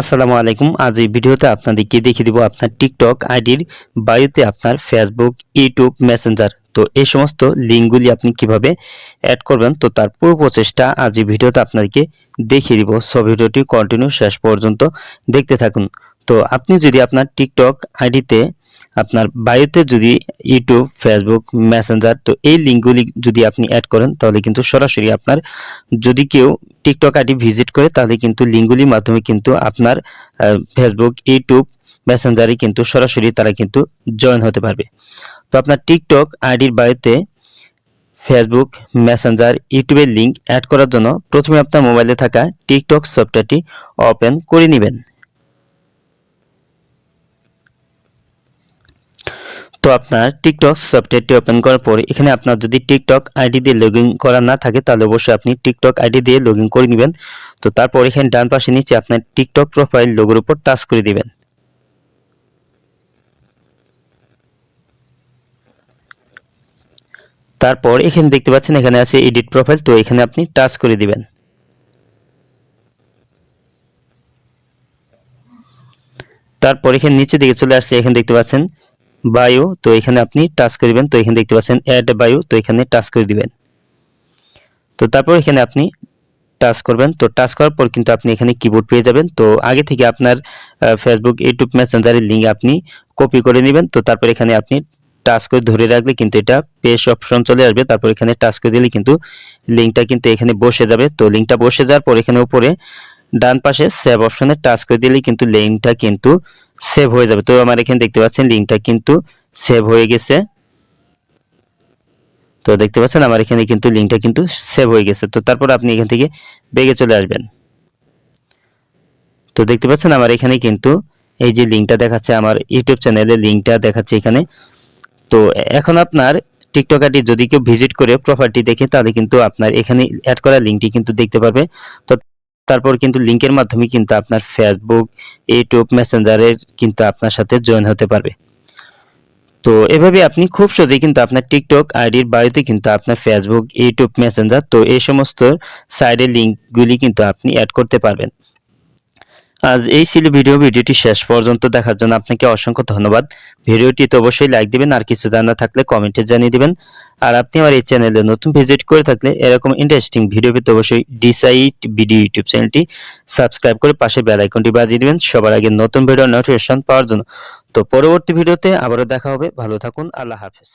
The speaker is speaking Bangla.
আসসালামু আলাইকুম। আজ এই ভিডিওতে আপনাদেরকে দেখিয়ে দিব আপনার টিকটক আইডির বায়োতে আপনার ফেসবুক, ইউটিউব, মেসেঞ্জার। তো এই সমস্ত লিঙ্কগুলি আপনি কীভাবে অ্যাড করবেন, তো তার পুরো প্রচেষ্টা আজ এই ভিডিওতে আপনাদেরকে দেখিয়ে দিব। সব ভিডিওটি কন্টিনিউ শেষ পর্যন্ত দেখতে থাকুন। তো আপনি যদি আপনার টিকটক আইডিতে আপনার বায়োতে যদি ইউটিউব, ফেসবুক, মেসেঞ্জার, তো এই লিঙ্কগুলি যদি আপনি অ্যাড করেন, তাহলে কিন্তু সরাসরি আপনার যদি কেউ টিকটক আইডি ভিজিট করে, তাহলে কিন্তু লিঙ্কগুলির মাধ্যমে কিন্তু আপনার ফেসবুক, ইউটিউব, মেসেঞ্জারে কিন্তু সরাসরি তারা কিন্তু জয়েন হতে পারবে। তো আপনার টিকটক আইডির বায়োতে ফেসবুক, মেসেঞ্জার, ইউটিউবের লিঙ্ক অ্যাড করার জন্য প্রথমে আপনার মোবাইলে থাকা টিকটক সফটওয়্যারটি ওপেন করে নেবেন। তো আপনার টিকটক সফটওয়্যারটি ওপেন করার পর এখানে আপনার যদি টিকটক আইডি দিয়ে লগ করা না থাকে, তাহলে অবশ্যই আপনি টিকটক আইডি দিয়ে লগ করে নেবেন। তো তারপর এখানে ডান পাশে নিচে আপনার টিকটক প্রোফাইল লোগোর উপর টাচ করে দিবেন। তারপর এখানে দেখতে পাচ্ছেন, এখানে আছে এডিট প্রোফাইল, তো এখানে আপনি টাচ করে দিবেন। তারপর এখানে নিচে দিকে চলে আসলে এখানে দেখতে পাচ্ছেন বায়ো, তো এখানে আপনি টাচ করবেন তো এখানে দেখতে পাচ্ছেন অ্যাড বায়ো, তো এখানে টাচ করে দিবেন। তো তারপর এখানে আপনি টাচ করবেন, তো টাচ করার পর কিন্তু আপনি এখানে কিবোর্ড পেয়ে যাবেন। তো আগে থেকে আপনার ফেসবুক ইউটিউব মেসেঞ্জারের লিঙ্ক আপনি কপি করে নেবেন, তো তারপর এখানে আপনি টাচ করে ধরে রাখলে কিন্তু এটা পেজ অপশন চলে আসবে। তারপর এখানে টাচ করে দিলে কিন্তু লিঙ্কটা কিন্তু এখানে বসে যাবে। তো লিঙ্কটা বসে যাওয়ার পর এখানে উপরে ডান পাশে সেভ অপশনে টাচ করে দিলে কিন্তু লিঙ্কটা কিন্তু সেভ হয়ে যাবে। তো আমার এখানে দেখতে পাচ্ছেন লিঙ্কটা কিন্তু সেভ হয়ে গেছে। তো দেখতে পাচ্ছেন আমার এখানে কিন্তু লিঙ্কটা কিন্তু সেভ হয়ে গেছে। তো তারপর আপনি এখান থেকে বেগে চলে আসবেন। তো দেখতে পাচ্ছেন আমার এখানে কিন্তু এই যে লিঙ্কটা দেখাচ্ছে আমার ইউটিউব চ্যানেলের লিঙ্কটা দেখাচ্ছে এখানে। তো এখন আপনার টিকটক আইডি যদি কেউ ভিজিট করে প্রোফাইলটি দেখে, তাহলে কিন্তু আপনার এখানে অ্যাড করা লিঙ্কটি কিন্তু দেখতে পারবে। তো তারপর কিন্তু লিঙ্কের মাধ্যমে কিন্তু আপনার ফেসবুক ইউটিউব মেসেঞ্জারের কিন্তু আপনার সাথে জয়েন হতে পারবে। তো এভাবে আপনি খুব সহজেই কিন্তু আপনার টিকটক আইডির বাড়িতে কিন্তু আপনার ফেসবুক ইউটিউব মেসেঞ্জার তো এই সমস্ত সাইডের লিঙ্কগুলি কিন্তু আপনি অ্যাড করতে পারবেন। আজ এই ছিল ভিডিও ভিডিওটি শেষ পর্যন্ত দেখার জন্য আপনাকে অসংখ্য ধন্যবাদ। ভিডিওটি তো অবশ্যই লাইক দিবেন, আর কিছু জানা থাকলে কমেন্টে জানিয়ে দিবেন। আর আপনি আমার এই চ্যানেলে নতুন ভিজিট করে থাকলে এরকম ইন্টারেস্টিং ভিডিও পেতে অবশ্যই ডিসাইট ভিডিও ইউটিউব চ্যানেলটি সাবস্ক্রাইব করে পাশে বেল আইকনটি বাজিয়ে দিবেন। সবার আগে নতুন ভিডিও নোটিফিকেশন পাওয়ার জন্য। তো পরবর্তী ভিডিওতে আবারও দেখা হবে। ভালো থাকুন। আল্লাহ হাফেজ।